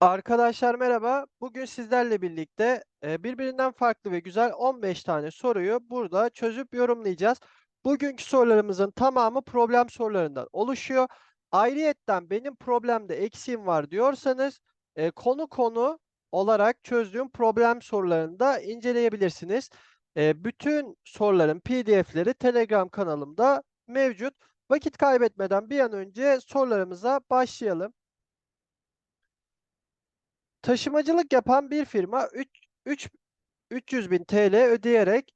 Arkadaşlar merhaba. Bugün sizlerle birlikte e, birbirinden farklı ve güzel 15 tane soruyu burada çözüp yorumlayacağız. Bugünkü sorularımızın tamamı problem sorularından oluşuyor. Ayrıyetten benim problemde eksiğim var diyorsanız e, konu konu olarak çözdüğüm problem sorularını da inceleyebilirsiniz. E, bütün soruların PDF'leri Telegram kanalımda mevcut. Vakit kaybetmeden bir an önce sorularımıza başlayalım. Taşımacılık yapan bir firma 3, 3, 300 bin TL ödeyerek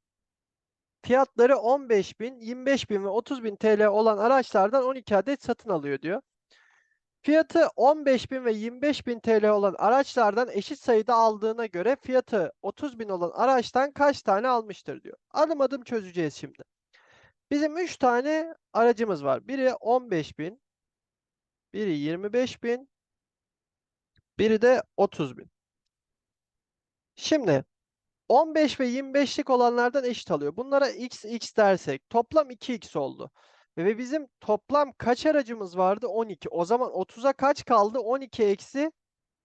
fiyatları 15 bin, 25 bin ve 30 bin TL olan araçlardan 12 adet satın alıyor diyor. Fiyatı 15 bin ve 25 bin TL olan araçlardan eşit sayıda aldığına göre fiyatı 30 bin olan araçtan kaç tane almıştır diyor. Adım adım çözeceğiz şimdi. Bizim 3 tane aracımız var. Biri 15 bin, biri 25 bin, biri de 30 bin. Şimdi 15 ve 25'lik olanlardan eşit alıyor. Bunlara x, x dersek toplam 2x oldu. Ve bizim toplam kaç aracımız vardı? 12. O zaman 30'a kaç kaldı? 12 eksi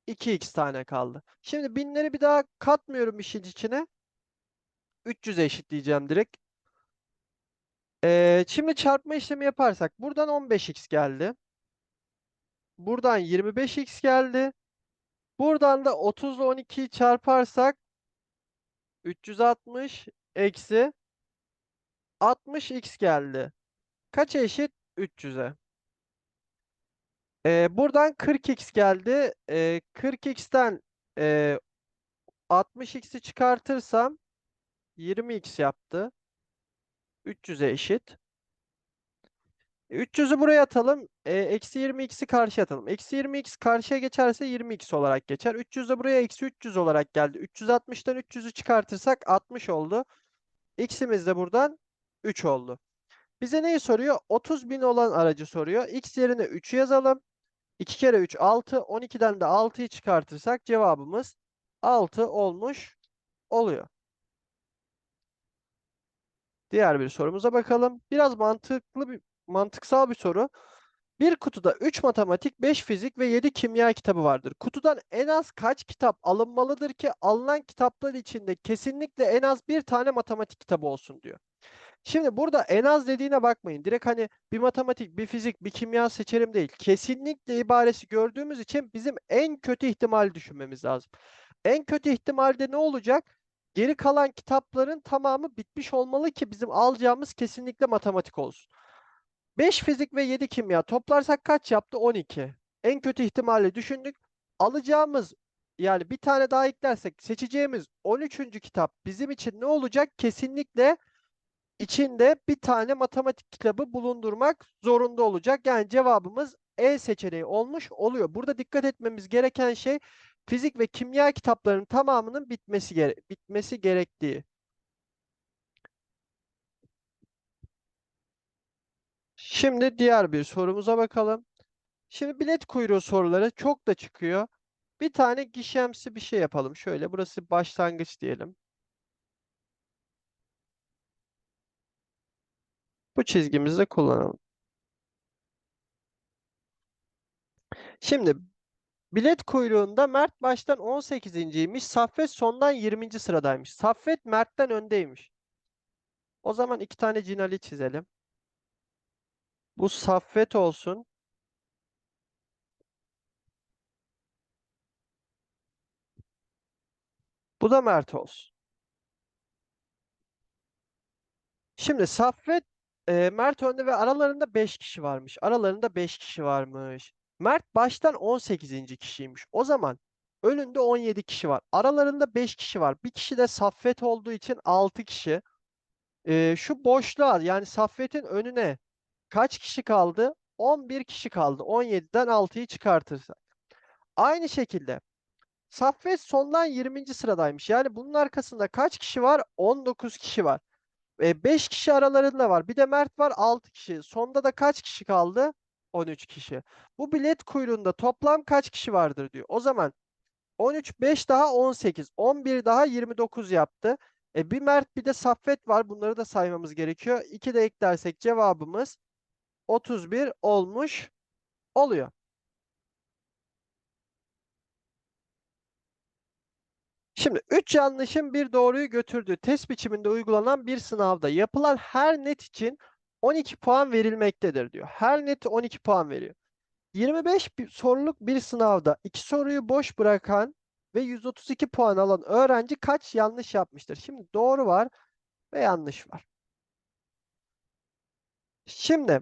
2x tane kaldı. Şimdi binleri bir daha katmıyorum işin içine. 300'e eşitleyeceğim direkt. Ee, şimdi çarpma işlemi yaparsak buradan 15x geldi. Buradan 25x geldi. Buradan da 30 ile 12'yi çarparsak 360 eksi 60x geldi. Kaça eşit? 300'e. Ee, buradan 40x geldi. Ee, 40x'ten e, 60x'i çıkartırsam 20x yaptı. 300'e eşit. 300'ü buraya atalım. E, eksi 20x'i karşıya atalım. Eksi 20x karşıya geçerse 20x olarak geçer. 300 de buraya eksi 300 olarak geldi. 360'tan 300'ü çıkartırsak 60 oldu. X'imiz de buradan 3 oldu. Bize neyi soruyor? 30 bin olan aracı soruyor. X yerine 3'ü yazalım. 2 kere 3 6. 12'den de 6'yı çıkartırsak cevabımız 6 olmuş oluyor. Diğer bir sorumuza bakalım. Biraz mantıklı bir mantıksal bir soru. Bir kutuda 3 matematik, 5 fizik ve 7 kimya kitabı vardır. Kutudan en az kaç kitap alınmalıdır ki alınan kitaplar içinde kesinlikle en az bir tane matematik kitabı olsun diyor. Şimdi burada en az dediğine bakmayın. Direkt hani bir matematik, bir fizik, bir kimya seçerim değil. Kesinlikle ibaresi gördüğümüz için bizim en kötü ihtimali düşünmemiz lazım. En kötü ihtimalde ne olacak? Geri kalan kitapların tamamı bitmiş olmalı ki bizim alacağımız kesinlikle matematik olsun. 5 fizik ve 7 kimya toplarsak kaç yaptı? 12. En kötü ihtimali düşündük. Alacağımız yani bir tane daha eklersek seçeceğimiz 13. kitap bizim için ne olacak? Kesinlikle içinde bir tane matematik kitabı bulundurmak zorunda olacak. Yani cevabımız E seçeneği olmuş oluyor. Burada dikkat etmemiz gereken şey fizik ve kimya kitaplarının tamamının bitmesi gere bitmesi gerektiği. Şimdi diğer bir sorumuza bakalım. Şimdi bilet kuyruğu soruları çok da çıkıyor. Bir tane gişemsi bir şey yapalım. Şöyle burası başlangıç diyelim. Bu çizgimizi de kullanalım. Şimdi bilet kuyruğunda Mert baştan 18.ymiş. Saffet sondan 20. sıradaymış. Saffet Mert'ten öndeymiş. O zaman iki tane cinali çizelim. Bu Saffet olsun. Bu da Mert olsun. Şimdi Saffet e, Mert önde ve aralarında 5 kişi varmış. Aralarında 5 kişi varmış. Mert baştan 18. kişiymiş. O zaman önünde 17 kişi var. Aralarında 5 kişi var. Bir kişi de Saffet olduğu için 6 kişi. E, şu boşluğa yani Saffet'in önüne kaç kişi kaldı? 11 kişi kaldı. 17'den 6'yı çıkartırsak. Aynı şekilde Saffet sondan 20. sıradaymış. Yani bunun arkasında kaç kişi var? 19 kişi var. E, 5 kişi aralarında var. Bir de Mert var 6 kişi. Sonda da kaç kişi kaldı? 13 kişi. Bu bilet kuyruğunda toplam kaç kişi vardır diyor. O zaman 13, 5 daha 18. 11 daha 29 yaptı. E, bir Mert bir de Saffet var. Bunları da saymamız gerekiyor. 2 de eklersek cevabımız 31 olmuş oluyor. Şimdi 3 yanlışın bir doğruyu götürdüğü test biçiminde uygulanan bir sınavda yapılan her net için 12 puan verilmektedir diyor. Her net 12 puan veriyor. 25 bir soruluk bir sınavda 2 soruyu boş bırakan ve 132 puan alan öğrenci kaç yanlış yapmıştır? Şimdi doğru var ve yanlış var. Şimdi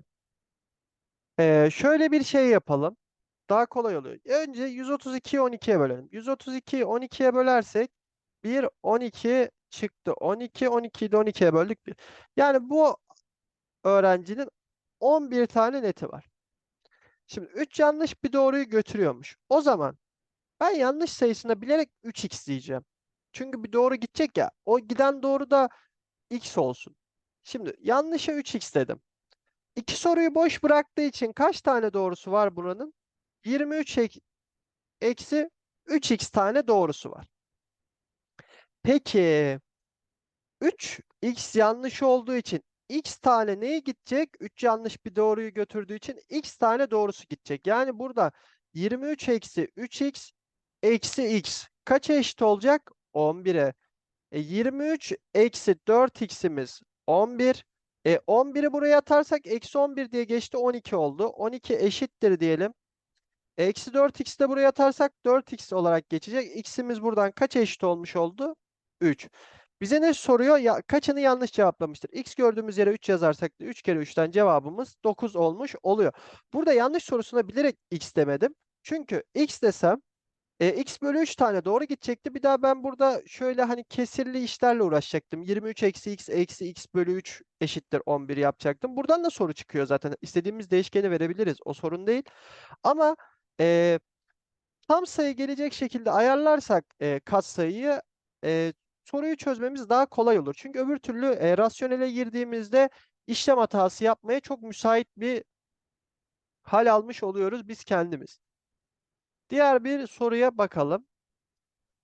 eee, şöyle bir şey yapalım. Daha kolay oluyor. Önce 132'yi 12'ye bölelim. 132'yi 12'ye bölersek 1, 12 çıktı. 12, 12'yi de 12'ye böldük. 1. Yani bu öğrencinin 11 tane neti var. Şimdi 3 yanlış bir doğruyu götürüyormuş. O zaman ben yanlış sayısına bilerek 3x diyeceğim. Çünkü bir doğru gidecek ya. O giden doğru da x olsun. Şimdi yanlışa 3x dedim. İki soruyu boş bıraktığı için kaç tane doğrusu var buranın? 23 ek- eksi 3x tane doğrusu var. Peki 3x yanlış olduğu için x tane neye gidecek? 3 yanlış bir doğruyu götürdüğü için x tane doğrusu gidecek. Yani burada 23 eksi 3x eksi x kaça eşit olacak? 11'e. E, 23 eksi 4x'imiz 11. E, 11'i buraya atarsak eksi 11 diye geçti 12 oldu. 12 eşittir diyelim. Eksi 4x de buraya atarsak 4x olarak geçecek. X'imiz buradan kaç eşit olmuş oldu? 3. Bize ne soruyor? Ya, kaçını yanlış cevaplamıştır? X gördüğümüz yere 3 yazarsak da 3 kere 3'ten cevabımız 9 olmuş oluyor. Burada yanlış sorusuna bilerek x demedim. Çünkü x desem e, x bölü 3 tane doğru gidecekti. Bir daha ben burada şöyle hani kesirli işlerle uğraşacaktım. 23 eksi x eksi x bölü 3 eşittir 11 yapacaktım. Buradan da soru çıkıyor zaten. İstediğimiz değişkeni verebiliriz. O sorun değil. Ama e, tam sayı gelecek şekilde ayarlarsak e, katsayıyı e, soruyu çözmemiz daha kolay olur. Çünkü öbür türlü e, rasyonele girdiğimizde işlem hatası yapmaya çok müsait bir hal almış oluyoruz biz kendimiz. Diğer bir soruya bakalım.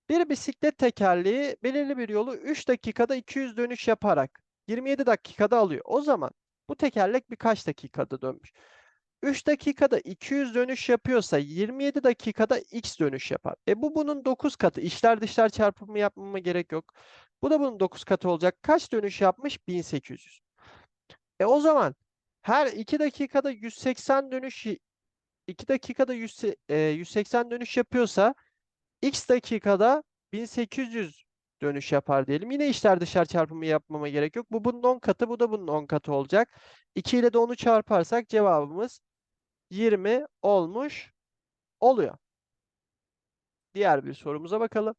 Bir bisiklet tekerleği belirli bir yolu 3 dakikada 200 dönüş yaparak 27 dakikada alıyor. O zaman bu tekerlek birkaç dakikada dönmüş. 3 dakikada 200 dönüş yapıyorsa 27 dakikada x dönüş yapar. E bu bunun 9 katı. İçler dışlar çarpımı yapmama gerek yok. Bu da bunun 9 katı olacak. Kaç dönüş yapmış? 1800. E o zaman her 2 dakikada 180 dönüş 2 dakikada 100, e, 180 dönüş yapıyorsa x dakikada 1800 dönüş yapar diyelim. Yine içler dışlar çarpımı yapmama gerek yok. Bu bunun 10 katı, bu da bunun 10 katı olacak. 2 ile de 10'u çarparsak cevabımız 20 olmuş oluyor. Diğer bir sorumuza bakalım.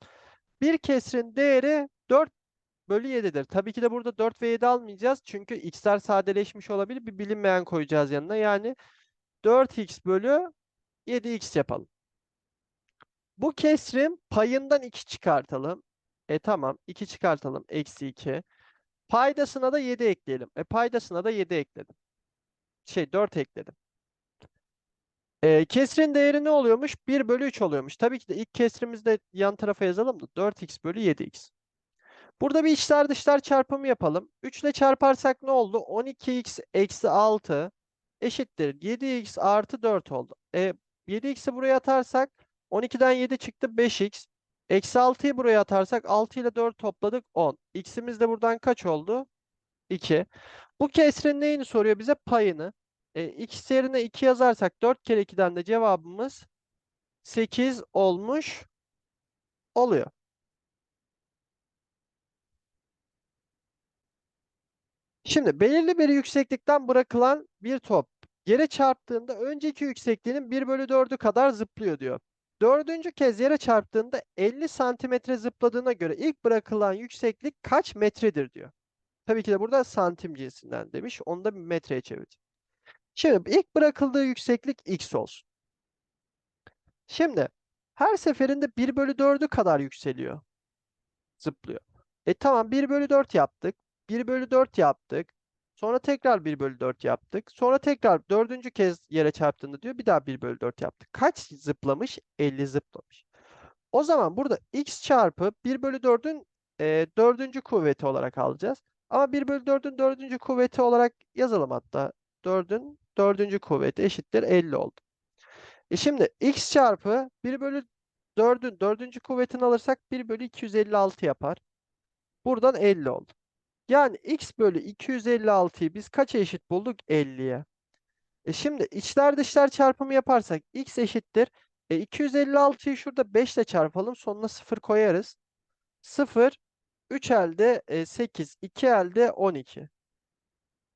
Bir kesrin değeri 4 bölü 7'dir. Tabii ki de burada 4 ve 7 almayacağız. Çünkü x'ler sadeleşmiş olabilir. Bir bilinmeyen koyacağız yanına. Yani 4x bölü 7x yapalım. Bu kesrin payından 2 çıkartalım. E tamam 2 çıkartalım. Eksi 2. Paydasına da 7 ekleyelim. E paydasına da 7 ekledim. Şey 4 ekledim. E, kesrin değeri ne oluyormuş? 1 bölü 3 oluyormuş. Tabii ki de ilk kesrimizi de yan tarafa yazalım da 4x bölü 7x. Burada bir içler dışlar çarpımı yapalım. 3 ile çarparsak ne oldu? 12x eksi 6 eşittir. 7x artı 4 oldu. E, 7x'i buraya atarsak 12'den 7 çıktı 5x. Eksi 6'yı buraya atarsak 6 ile 4 topladık 10. X'imiz de buradan kaç oldu? 2. Bu kesrin neyini soruyor bize? Payını. E, x yerine 2 yazarsak 4 kere 2'den de cevabımız 8 olmuş oluyor. Şimdi belirli bir yükseklikten bırakılan bir top yere çarptığında önceki yüksekliğinin 1 bölü 4'ü kadar zıplıyor diyor. Dördüncü kez yere çarptığında 50 santimetre zıpladığına göre ilk bırakılan yükseklik kaç metredir diyor. Tabii ki de burada santim cinsinden demiş. Onu da bir metreye çevireceğim. Şimdi ilk bırakıldığı yükseklik x olsun. Şimdi her seferinde 1 bölü 4'ü kadar yükseliyor. Zıplıyor. E tamam 1 bölü 4 yaptık. 1 bölü 4 yaptık. Sonra tekrar 1 bölü 4 yaptık. Sonra tekrar dördüncü kez yere çarptığında diyor bir daha 1 bölü 4 yaptık. Kaç zıplamış? 50 zıplamış. O zaman burada x çarpı 1 bölü 4'ün e, dördüncü kuvveti olarak alacağız. Ama 1 bölü 4'ün dördüncü kuvveti olarak yazalım hatta. 4'ün dördüncü kuvveti eşittir 50 oldu. E şimdi x çarpı 1 bölü 4'ün 4. kuvvetini alırsak 1 bölü 256 yapar. Buradan 50 oldu. Yani x bölü 256'yı biz kaça eşit bulduk? 50'ye. E şimdi içler dışlar çarpımı yaparsak x eşittir. E 256'yı şurada 5 ile çarpalım. Sonuna 0 koyarız. 0, 3 elde e, 8, 2 elde 12.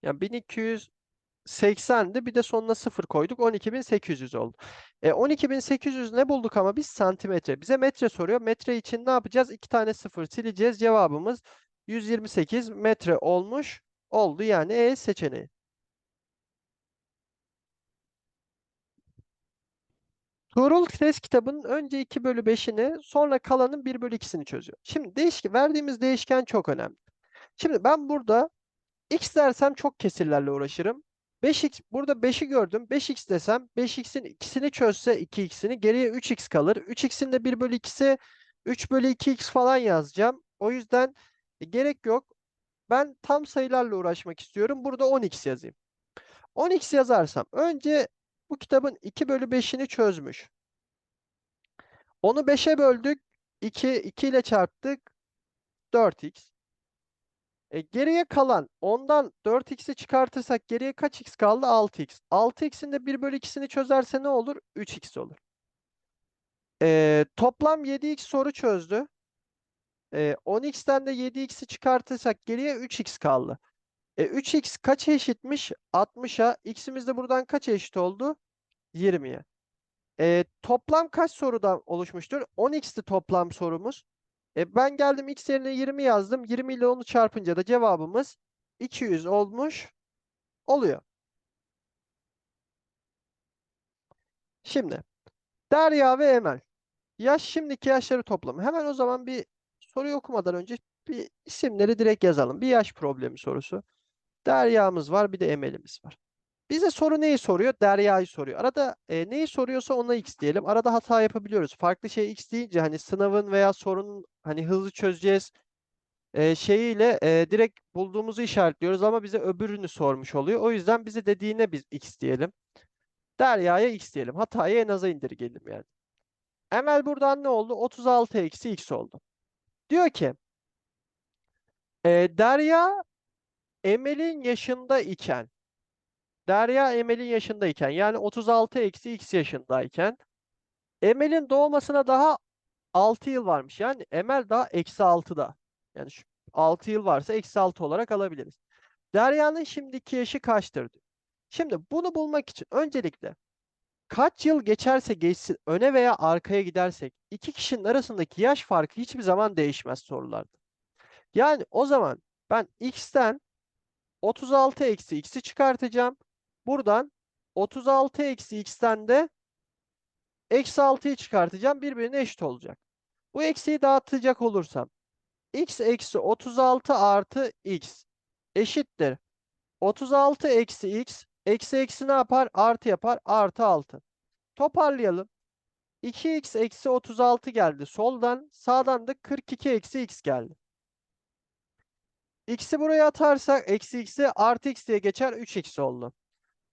Yani 1280'di. Bir de sonuna 0 koyduk. 12800 oldu. E 12800 ne bulduk ama biz santimetre. Bize metre soruyor. Metre için ne yapacağız? 2 tane 0 sileceğiz. Cevabımız 128 metre olmuş oldu. Yani E seçeneği. Tuğrul test kitabının önce 2 bölü 5'ini sonra kalanın 1 bölü 2'sini çözüyor. Şimdi değişken, verdiğimiz değişken çok önemli. Şimdi ben burada x dersem çok kesirlerle uğraşırım. 5x burada 5'i gördüm. 5x desem 5x'in ikisini çözse 2x'ini geriye 3x kalır. 3x'in de 1 bölü 2'si 3 bölü 2x falan yazacağım. O yüzden e, gerek yok. Ben tam sayılarla uğraşmak istiyorum. Burada 10x yazayım. 10x yazarsam önce bu kitabın 2 bölü 5'ini çözmüş. Onu 5'e böldük. 2, 2 ile çarptık. 4x. E, geriye kalan ondan 4x'i çıkartırsak geriye kaç x kaldı? 6x. 6x'in de 1 bölü 2'sini çözerse ne olur? 3x olur. E, toplam 7x soru çözdü. E, 10x'ten de 7x'i çıkartırsak geriye 3x kaldı. E, 3x kaça eşitmiş? 60'a. X'imiz de buradan kaça eşit oldu? 20'ye. E, toplam kaç sorudan oluşmuştur? 10x'ti toplam sorumuz. E, ben geldim x yerine 20 yazdım. 20 ile onu çarpınca da cevabımız 200 olmuş oluyor. Şimdi Derya ve Emel. Yaş şimdiki yaşları toplamı. Hemen o zaman bir soruyu okumadan önce bir isimleri direkt yazalım. Bir yaş problemi sorusu. Derya'mız var, bir de Emel'imiz var. Bize soru neyi soruyor? Derya'yı soruyor. Arada e, neyi soruyorsa ona x diyelim. Arada hata yapabiliyoruz. Farklı şey x deyince hani sınavın veya sorunun hani hızlı çözeceğiz e, şeyiyle e, direkt bulduğumuzu işaretliyoruz ama bize öbürünü sormuş oluyor. O yüzden bize dediğine biz x diyelim. Derya'ya x diyelim. Hatayı en aza indirgelim yani. Emel buradan ne oldu? 36 eksi x oldu. Diyor ki e, Derya Emel'in yaşında iken Derya Emel'in yaşındayken yani 36 eksi x yaşındayken Emel'in doğmasına daha 6 yıl varmış. Yani Emel daha eksi 6'da. Yani şu 6 yıl varsa eksi 6 olarak alabiliriz. Derya'nın şimdiki yaşı kaçtır? Şimdi bunu bulmak için öncelikle kaç yıl geçerse geçsin öne veya arkaya gidersek iki kişinin arasındaki yaş farkı hiçbir zaman değişmez sorularda. Yani o zaman ben x'ten 36 eksi x'i çıkartacağım. Buradan 36 eksi x'ten de eksi 6'yı çıkartacağım. Birbirine eşit olacak. Bu eksiyi dağıtacak olursam x eksi 36 artı x eşittir. 36 eksi x eksi eksi ne yapar? Artı yapar. Artı 6. Toparlayalım. 2x eksi 36 geldi soldan. Sağdan da 42 eksi x geldi. X'i buraya atarsak eksi x'i artı x diye geçer 3x oldu.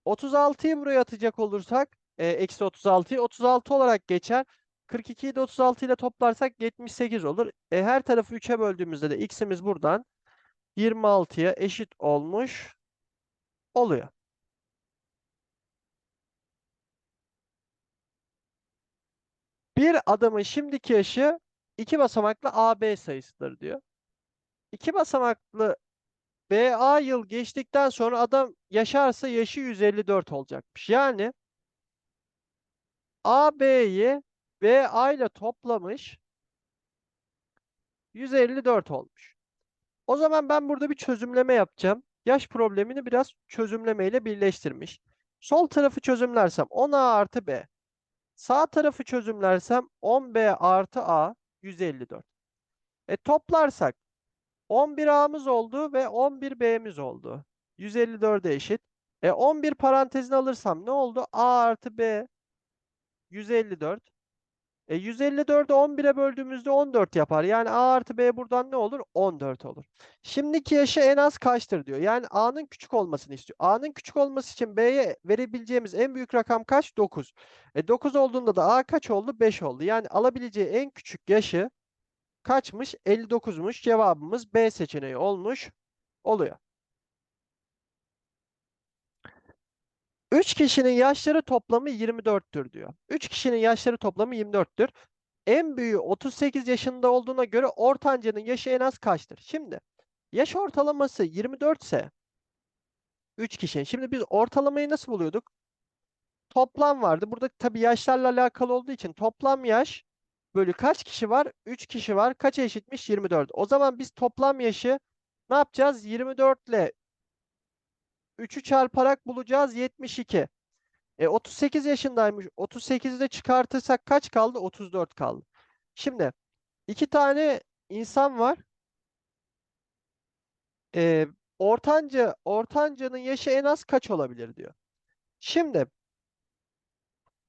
36'yı buraya atacak olursak e, eksi 36'yı 36 olarak geçer. 42'yi de 36 ile toplarsak 78 olur. E, her tarafı 3'e böldüğümüzde de x'imiz buradan 26'ya eşit olmuş oluyor. Bir adamın şimdiki yaşı iki basamaklı AB sayısıdır diyor. İki basamaklı BA yıl geçtikten sonra adam yaşarsa yaşı 154 olacakmış. Yani AB'yi BA ile toplamış 154 olmuş. O zaman ben burada bir çözümleme yapacağım. Yaş problemini biraz çözümlemeyle birleştirmiş. Sol tarafı çözümlersem 10A artı B. Sağ tarafı çözümlersem 10B artı A 154. E toplarsak 11A'mız oldu ve 11B'miz oldu. 154'e eşit. E 11 parantezini alırsam ne oldu? A artı B 154. E 154'ü 11'e böldüğümüzde 14 yapar. Yani A artı B buradan ne olur? 14 olur. Şimdiki yaşı en az kaçtır diyor. Yani A'nın küçük olmasını istiyor. A'nın küçük olması için B'ye verebileceğimiz en büyük rakam kaç? 9. E 9 olduğunda da A kaç oldu? 5 oldu. Yani alabileceği en küçük yaşı kaçmış? 59'muş. Cevabımız B seçeneği olmuş oluyor. 3 kişinin yaşları toplamı 24'tür diyor. 3 kişinin yaşları toplamı 24'tür. En büyüğü 38 yaşında olduğuna göre ortancanın yaşı en az kaçtır? Şimdi yaş ortalaması 24 ise 3 kişinin. Şimdi biz ortalamayı nasıl buluyorduk? Toplam vardı. Burada tabii yaşlarla alakalı olduğu için toplam yaş bölü kaç kişi var? 3 kişi var. Kaça eşitmiş? 24. O zaman biz toplam yaşı ne yapacağız? 24 ile 3'ü çarparak bulacağız. 72. E 38 yaşındaymış. 38'i de çıkartırsak kaç kaldı? 34 kaldı. Şimdi iki tane insan var. E, ortanca ortancanın yaşı en az kaç olabilir diyor. Şimdi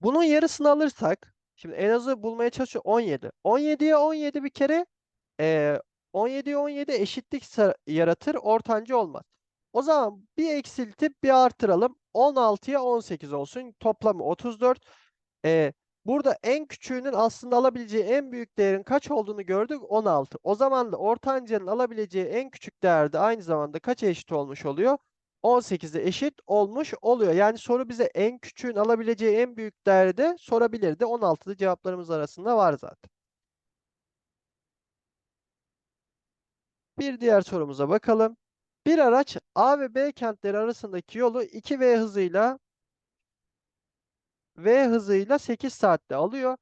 bunun yarısını alırsak şimdi en azı bulmaya çalışıyor 17. 17'ye 17 bir kere e, 17'ye 17 eşitlik yaratır. Ortanca olmaz. O zaman bir eksiltip bir artıralım. 16'ya 18 olsun. Toplamı 34. Ee, burada en küçüğünün aslında alabileceği en büyük değerin kaç olduğunu gördük. 16. O zaman da ortancanın alabileceği en küçük değer de aynı zamanda kaça eşit olmuş oluyor? 18'e eşit olmuş oluyor. Yani soru bize en küçüğün alabileceği en büyük değeri de sorabilirdi. 16'da cevaplarımız arasında var zaten. Bir diğer sorumuza bakalım. Bir araç A ve B kentleri arasındaki yolu 2V hızıyla V hızıyla 8 saatte alıyor.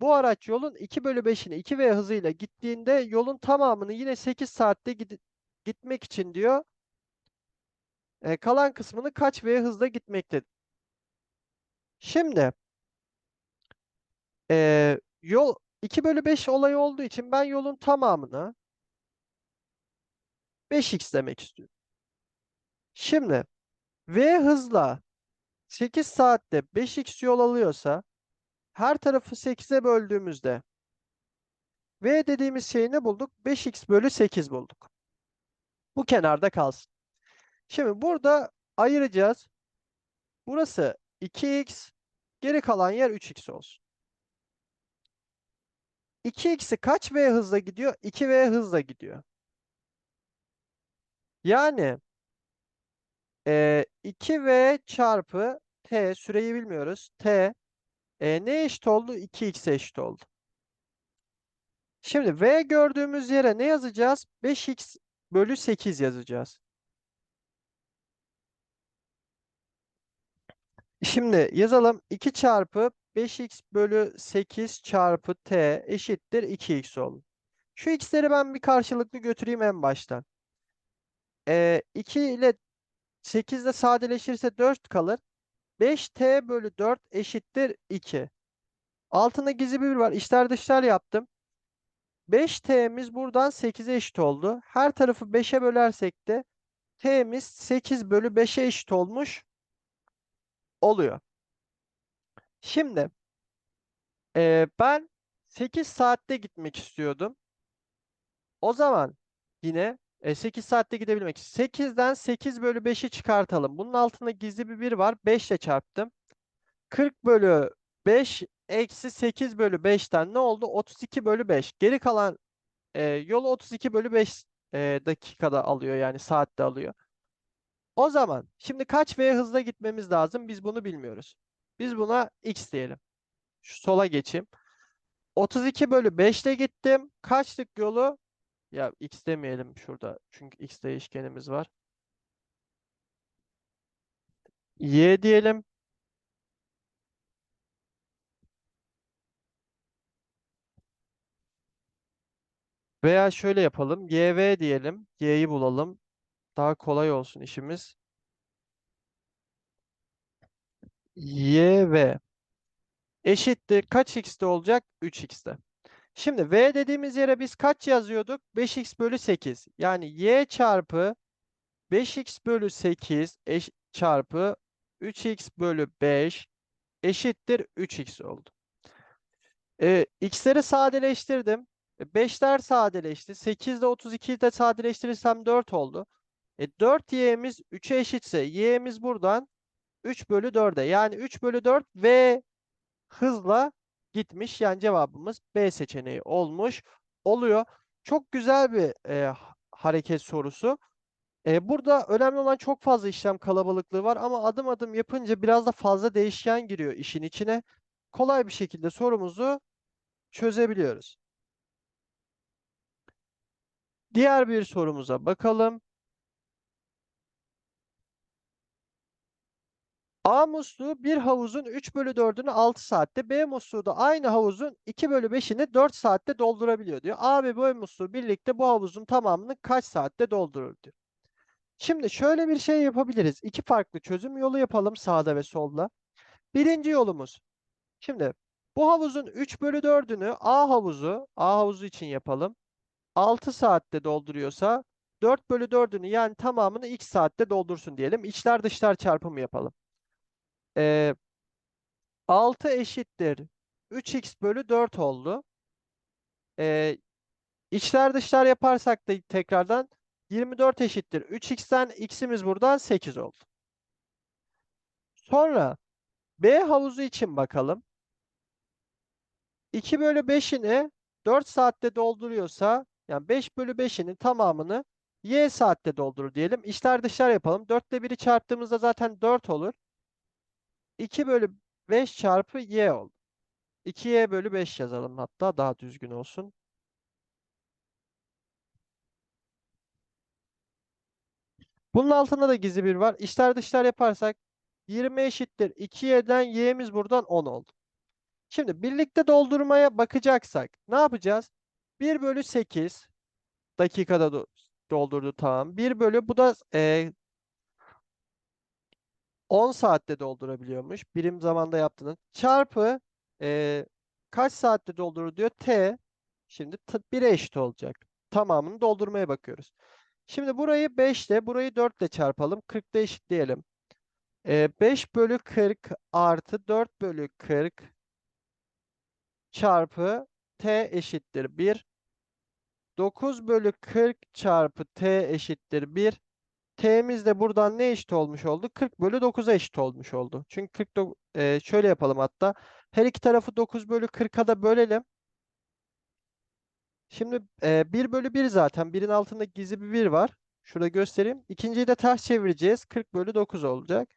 Bu araç yolun 2 bölü 5'ini 2V hızıyla gittiğinde yolun tamamını yine 8 saatte gid- gitmek için diyor. e, kalan kısmını kaç V hızla gitmektedir? Şimdi e, yol 2 bölü 5 olayı olduğu için ben yolun tamamını 5x demek istiyorum. Şimdi V hızla 8 saatte 5x yol alıyorsa her tarafı 8'e böldüğümüzde V dediğimiz şeyi ne bulduk? 5x bölü 8 bulduk. Bu kenarda kalsın. Şimdi burada ayıracağız. Burası 2x, geri kalan yer 3x olsun. 2x'i kaç v hızla gidiyor? 2v hızla gidiyor. Yani e, 2v çarpı t süreyi bilmiyoruz. t e, ne eşit oldu? 2x eşit oldu. Şimdi v gördüğümüz yere ne yazacağız? 5x bölü 8 yazacağız. Şimdi yazalım. 2 çarpı 5x bölü 8 çarpı t eşittir 2x oldu. Şu x'leri ben bir karşılıklı götüreyim en baştan. Ee, 2 ile 8 de sadeleşirse 4 kalır. 5t bölü 4 eşittir 2. Altında gizli bir var. İçler dışlar yaptım. 5t'miz buradan 8'e eşit oldu. Her tarafı 5'e bölersek de t'miz 8 bölü 5'e eşit olmuş oluyor. Şimdi e, ben 8 saatte gitmek istiyordum. O zaman yine e, 8 saatte gidebilmek için 8'den 8 bölü 5'i çıkartalım. Bunun altında gizli bir 1 var. 5 ile çarptım. 40 bölü 5 eksi 8 bölü 5'ten ne oldu? 32 bölü 5. Geri kalan e, yolu 32 bölü 5 e, dakikada alıyor yani saatte alıyor. O zaman şimdi kaç v hızla gitmemiz lazım? Biz bunu bilmiyoruz. Biz buna x diyelim. Şu sola geçeyim. 32 bölü 5 ile gittim. Kaçlık yolu? Ya x demeyelim şurada. Çünkü x değişkenimiz var. Y diyelim. Veya şöyle yapalım. YV diyelim. Y'yi bulalım. Daha kolay olsun işimiz. YV eşittir. Kaç x'te olacak? 3x'te. Şimdi v dediğimiz yere biz kaç yazıyorduk? 5x bölü 8. Yani y çarpı 5x bölü 8 eş çarpı 3x bölü 5 eşittir 3x oldu. E, x'leri sadeleştirdim. E, 5'ler sadeleşti. 8 ile 32'yi de sadeleştirirsem 4 oldu. E, 4y'miz 3'e eşitse y'miz buradan 3 bölü 4'e. Yani 3 bölü 4 ve hızla gitmiş. Yani cevabımız B seçeneği olmuş oluyor. Çok güzel bir e, ha- hareket sorusu. E, burada önemli olan çok fazla işlem kalabalıklığı var ama adım adım yapınca biraz da fazla değişken giriyor işin içine. Kolay bir şekilde sorumuzu çözebiliyoruz. Diğer bir sorumuza bakalım. A musluğu bir havuzun 3 bölü 4'ünü 6 saatte, B musluğu da aynı havuzun 2 bölü 5'ini 4 saatte doldurabiliyor diyor. A ve B musluğu birlikte bu havuzun tamamını kaç saatte doldurur diyor. Şimdi şöyle bir şey yapabiliriz. İki farklı çözüm yolu yapalım sağda ve solda. Birinci yolumuz. Şimdi bu havuzun 3 bölü 4'ünü A havuzu, A havuzu için yapalım. 6 saatte dolduruyorsa 4 bölü 4'ünü yani tamamını x saatte doldursun diyelim. İçler dışlar çarpımı yapalım. Ee, 6 eşittir 3x bölü 4 oldu. Ee, içler dışlar yaparsak da tekrardan 24 eşittir 3x'ten x'imiz buradan 8 oldu. Sonra B havuzu için bakalım. 2 bölü 5'ini 4 saatte dolduruyorsa yani 5 bölü 5'inin tamamını y saatte doldurur diyelim. İçler dışlar yapalım. 4 ile 1'i çarptığımızda zaten 4 olur. 2 bölü 5 çarpı y oldu. 2y bölü 5 yazalım hatta daha düzgün olsun. Bunun altında da gizli bir var. İçler dışlar yaparsak 20 eşittir. 2y'den y'miz buradan 10 oldu. Şimdi birlikte doldurmaya bakacaksak ne yapacağız? 1 bölü 8 dakikada do- doldurdu tamam. 1 bölü bu da e, 10 saatte doldurabiliyormuş. Birim zamanda yaptığınız. Çarpı e, kaç saatte doldurur diyor. T. Şimdi 1'e eşit olacak. Tamamını doldurmaya bakıyoruz. Şimdi burayı 5 ile burayı 4 ile çarpalım. 40 ile eşitleyelim. E, 5 bölü 40 artı 4 bölü 40 çarpı T eşittir 1. 9 bölü 40 çarpı T eşittir 1. T'miz de buradan ne eşit olmuş oldu? 40 bölü 9'a eşit olmuş oldu. Çünkü 49, e, şöyle yapalım hatta. Her iki tarafı 9 bölü 40'a da bölelim. Şimdi e, 1 bölü 1 zaten. 1'in altında gizli bir 1 var. Şurada göstereyim. İkinciyi de ters çevireceğiz. 40 bölü 9 olacak.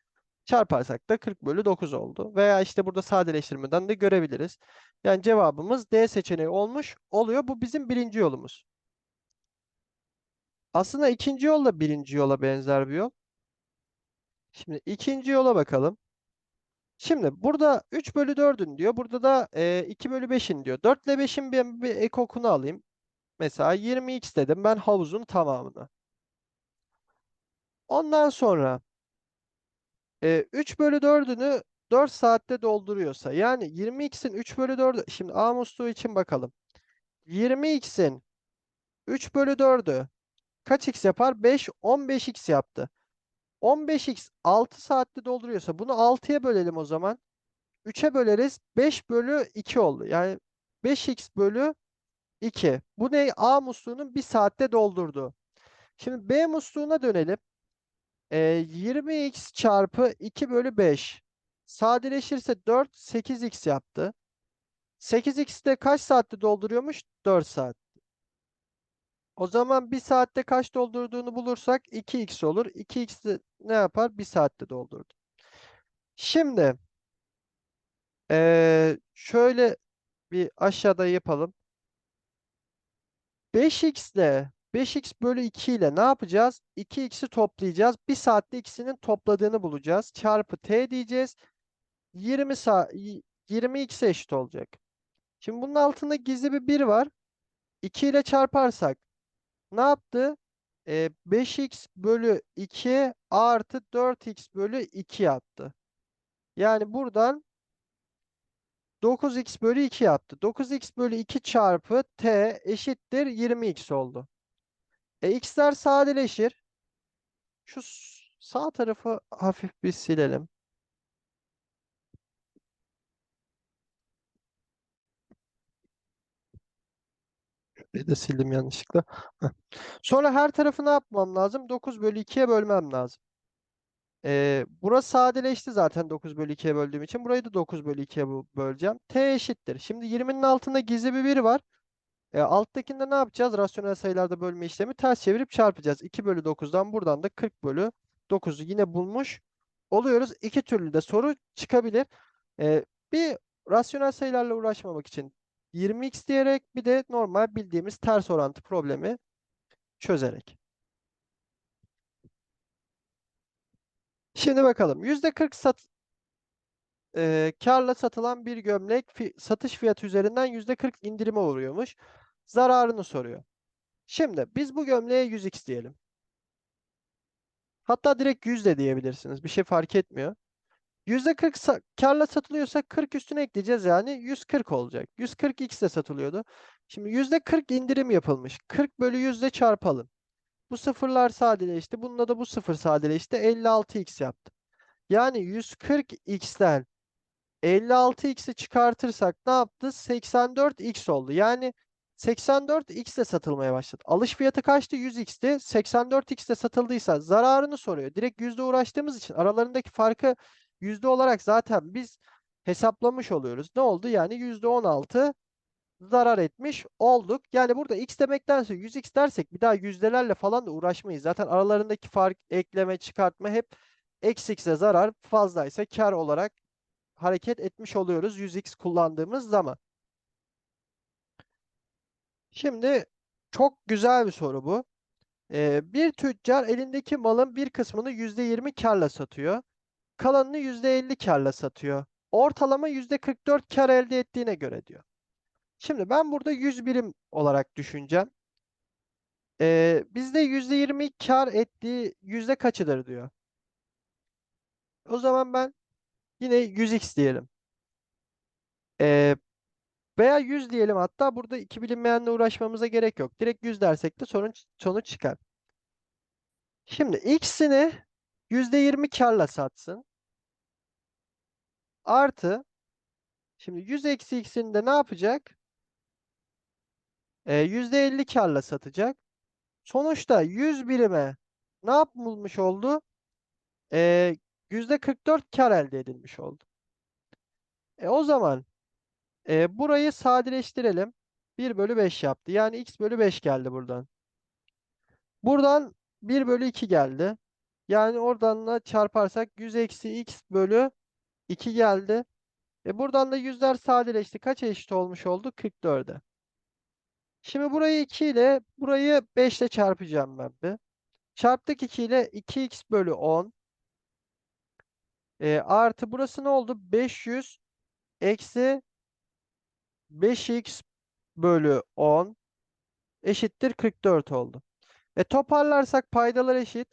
Çarparsak da 40 bölü 9 oldu. Veya işte burada sadeleştirmeden de görebiliriz. Yani cevabımız D seçeneği olmuş oluyor. Bu bizim birinci yolumuz. Aslında ikinci yol da birinci yola benzer bir yol. Şimdi ikinci yola bakalım. Şimdi burada 3 bölü 4'ün diyor. Burada da e, 2 bölü 5'in diyor. 4 ile 5'in bir, bir ekokunu alayım. Mesela 20x dedim ben havuzun tamamını. Ondan sonra e, 3 bölü 4'ünü 4 saatte dolduruyorsa yani 20x'in 3 bölü 4'ü şimdi A musluğu için bakalım. 20x'in 3 bölü 4'ü kaç x yapar? 5, 15x yaptı. 15x 6 saatte dolduruyorsa bunu 6'ya bölelim o zaman. 3'e böleriz. 5 bölü 2 oldu. Yani 5x bölü 2. Bu ne? A musluğunun 1 saatte doldurduğu. Şimdi B musluğuna dönelim. Ee, 20x çarpı 2 bölü 5. Sadeleşirse 4, 8x yaptı. 8x de kaç saatte dolduruyormuş? 4 saat. O zaman 1 saatte kaç doldurduğunu bulursak 2x olur. 2x de ne yapar? 1 saatte doldurdu. Şimdi ee, şöyle bir aşağıda yapalım. 5x ile 5x bölü 2 ile ne yapacağız? 2x'i toplayacağız. 1 saatte ikisinin topladığını bulacağız. Çarpı t diyeceğiz. 20 saat 20x eşit olacak. Şimdi bunun altında gizli bir 1 var. 2 ile çarparsak ne yaptı? Ee, 5x bölü 2 artı 4x bölü 2 yaptı. Yani buradan 9x bölü 2 yaptı. 9x bölü 2 çarpı t eşittir 20x oldu. E, x'ler sadeleşir. Şu sağ tarafı hafif bir silelim. Da sildim yanlışlıkla. Sonra her tarafı ne yapmam lazım? 9 bölü 2'ye bölmem lazım. Ee, burası sadeleşti zaten 9 bölü 2'ye böldüğüm için. Burayı da 9 bölü 2'ye bö- böleceğim. T eşittir. Şimdi 20'nin altında gizli bir 1 var. E, alttakinde ne yapacağız? Rasyonel sayılarda bölme işlemi ters çevirip çarpacağız. 2 bölü 9'dan buradan da 40 bölü 9'u yine bulmuş oluyoruz. İki türlü de soru çıkabilir. E, bir rasyonel sayılarla uğraşmamak için 20x diyerek bir de normal bildiğimiz ters orantı problemi çözerek. Şimdi bakalım. %40 sat, e, karla satılan bir gömlek fi- satış fiyatı üzerinden %40 indirime uğruyormuş. Zararını soruyor. Şimdi biz bu gömleğe 100x diyelim. Hatta direkt 100 de diyebilirsiniz. Bir şey fark etmiyor. %40 sa- karla satılıyorsa 40 üstüne ekleyeceğiz yani 140 olacak. 140x de satılıyordu. Şimdi %40 indirim yapılmış. 40 bölü 100 de çarpalım. Bu sıfırlar sadeleşti. Bununla da bu sıfır sadeleşti. 56x yaptı. Yani 140x'ten 56x'i çıkartırsak ne yaptı? 84x oldu. Yani 84x de satılmaya başladı. Alış fiyatı kaçtı? 100x'ti. 84x de satıldıysa zararını soruyor. Direkt yüzde uğraştığımız için aralarındaki farkı yüzde olarak zaten biz hesaplamış oluyoruz. Ne oldu? Yani yüzde 16 zarar etmiş olduk. Yani burada x demektense 100x dersek bir daha yüzdelerle falan da uğraşmayız. Zaten aralarındaki fark ekleme çıkartma hep eksi x'e zarar fazlaysa kar olarak hareket etmiş oluyoruz 100x kullandığımız zaman. Şimdi çok güzel bir soru bu. Ee, bir tüccar elindeki malın bir kısmını %20 karla satıyor. Kalanını %50 karla satıyor. Ortalama %44 kar elde ettiğine göre diyor. Şimdi ben burada 100 birim olarak düşüneceğim. Ee, bizde %20 kar ettiği yüzde kaçıdır diyor. O zaman ben yine 100x diyelim. Ee, veya 100 diyelim hatta burada iki bilinmeyenle uğraşmamıza gerek yok. Direkt 100 dersek de sonuç, sonuç çıkar. Şimdi x'ini %20 karla satsın. Artı şimdi 100 eksi x'ini de ne yapacak? Ee, %50 karla satacak. Sonuçta 100 birime ne yapılmış oldu? Ee, %44 kar elde edilmiş oldu. E, o zaman e, burayı sadeleştirelim. 1 bölü 5 yaptı. Yani x bölü 5 geldi buradan. Buradan 1 bölü 2 geldi. Yani oradan da çarparsak 100 eksi x bölü 2 geldi. E buradan da yüzler sadeleşti. Kaç eşit olmuş oldu? 44'e. Şimdi burayı 2 ile burayı 5 ile çarpacağım ben bir. Çarptık 2 ile 2x bölü 10. E, artı burası ne oldu? 500 eksi 5x bölü 10 eşittir 44 oldu. E toparlarsak paydalar eşit.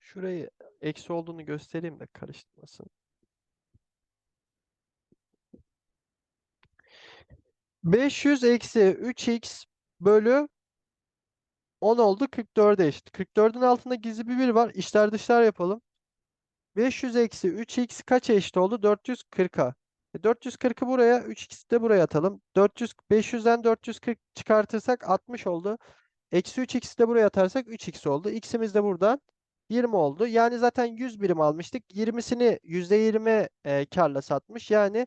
Şurayı eksi olduğunu göstereyim de karıştırmasın. 500 eksi 3x bölü 10 oldu 44'e eşit. 44'ün altında gizli bir 1 var. İçler dışlar yapalım. 500 eksi 3x kaç eşit oldu? 440'a. E 440'ı buraya, 3x'i de buraya atalım. 400, 500'den 440 çıkartırsak 60 oldu. Eksi 3x'i de buraya atarsak 3x oldu. X'imiz de buradan 20 oldu. Yani zaten 100 birim almıştık. 20'sini %20 e, karla satmış. Yani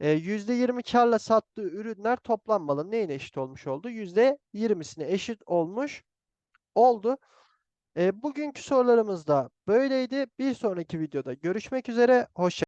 e, %20 karla sattığı ürünler toplanmalı. Neyine eşit olmuş oldu? %20'sine eşit olmuş oldu. E, bugünkü sorularımız da böyleydi. Bir sonraki videoda görüşmek üzere. Hoşça